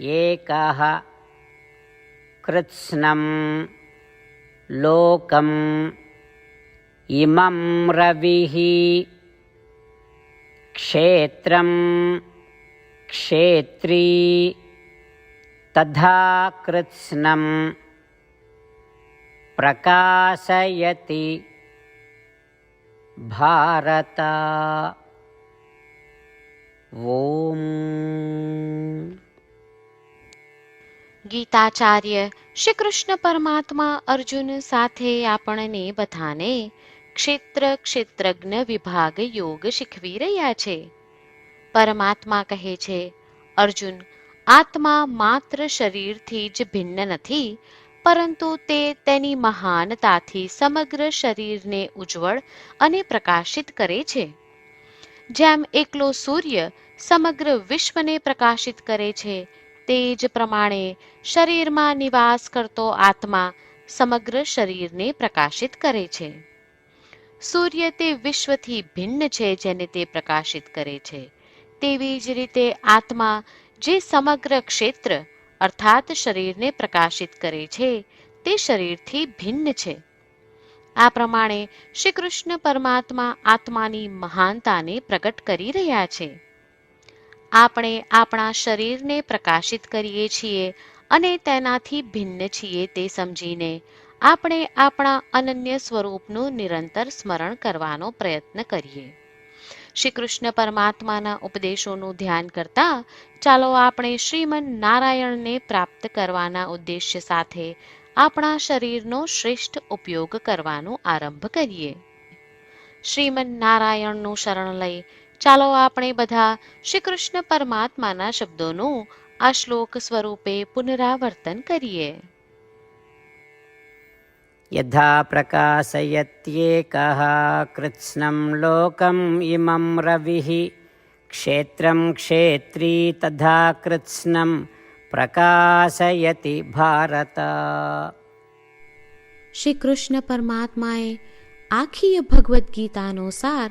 ఏకః कृत्स्नं लोकम् इमं रविः क्षेत्रं क्षेत्री तथा कृत्स्नं प्रकाशयति भारत ॐ ગીતાચાર્ય શ્રી કૃષ્ણ પરમાત્મા અર્જુન સાથે આપણને બધાને ક્ષેત્ર ક્ષેત્રજ્ઞ વિભાગ યોગ શીખવી રહ્યા છે. પરમાત્મા કહે છે, અર્જુન, આત્મા માત્ર શરીરથી જ ભિન્ન નથી, પરંતુ તે તેની મહાનતાથી સમગ્ર શરીરને ઉજ્જવળ અને પ્રકાશિત કરે છે. જેમ એકલો સૂર્ય સમગ્ર વિશ્વને પ્રકાશિત કરે છે તે જ પ્રમાણે શરીરમાં નિવાસ કરતો આત્મા સમગ્ર શરીરને પ્રકાશિત કરે છે. સૂર્ય તે વિશ્વથી ભિન્ન છે જેને તે પ્રકાશિત કરે છે. તેવી જ રીતે આત્મા જે સમગ્ર ક્ષેત્ર અર્થાત શરીરને પ્રકાશિત કરે છે, તે શરીરથી ભિન્ન છે. આ પ્રમાણે શ્રી કૃષ્ણ પરમાત્મા આત્માની મહાનતાને પ્રગટ કરી રહ્યા છે. આપણે આપણા શરીરને પ્રકાશિત કરીએ છીએ અને તેનાથી ભિન્ન છીએ તે સમજીને આપણે આપણા અનન્ય સ્વરૂપનું નિરંતર સ્મરણ કરવાનો પ્રયત્ન કરીએ. શ્રી કૃષ્ણ પરમાત્માના ઉપદેશોનું ધ્યાન કરતા ચાલો આપણે શ્રીમન નારાયણને પ્રાપ્ત કરવાના ઉદ્દેશ્ય સાથે આપણા શરીરનો શ્રેષ્ઠ ઉપયોગ કરવાનો આરંભ કરીએ. શ્રીમન નારાયણનું શરણ લઈ ચાલો આપણે બધા શ્રી કૃષ્ણ પરમાત્માના શબ્દોનું આ શ્લોક સ્વરૂપે પુનરાવર્તન કરીએ. યથા પ્રકાશયત્યેકઃ કૃત્સ્નમ લોકમ ઇમમ રવિઃ ક્ષેત્રમ ક્ષેત્રી તથા કૃત્સ્નમ પ્રકાશયતિ ભારત. શ્રી કૃષ્ણ પરમાત્માએ આખી ભગવદ્ ગીતાનો સાર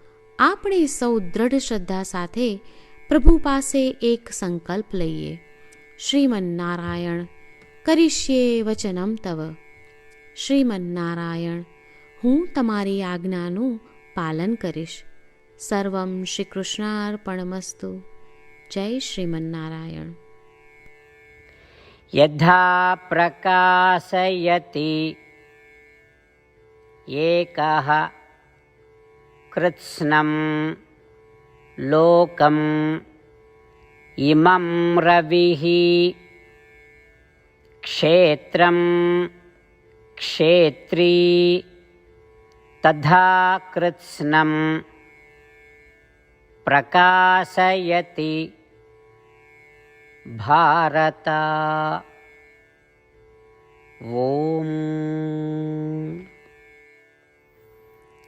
આપણે સૌ દ્રઢ શ્રદ્ધા સાથે પ્રભુ પાસે એક સંકલ્પ લઈએ. શ્રીમન્નારાયણ, કરીશ્યે વચનમ તવ. શ્રીમન્નારાયણ, હું તમારી આજ્ઞાનું પાલન કરીશ. સર્વમ શ્રીકૃષ્ણાર્પણમસ્તુ. જય શ્રીમન્નારાયણ. યથા પ્રકાશયતિ. એકહ कृत्स्नं लोकम् इमं रविः क्षेत्रं क्षेत्री तथा कृत्स्नं प्रकाशयति भारत ॐ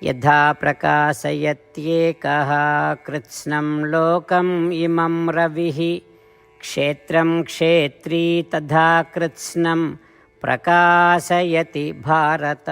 యథా ప్రకాశయత్యేకः కృత్స్నం లోకం ఇమం రవిः క్షేత్రం క్షేత్రీ తథా కృత్స్నం ప్రకాశయతి భారత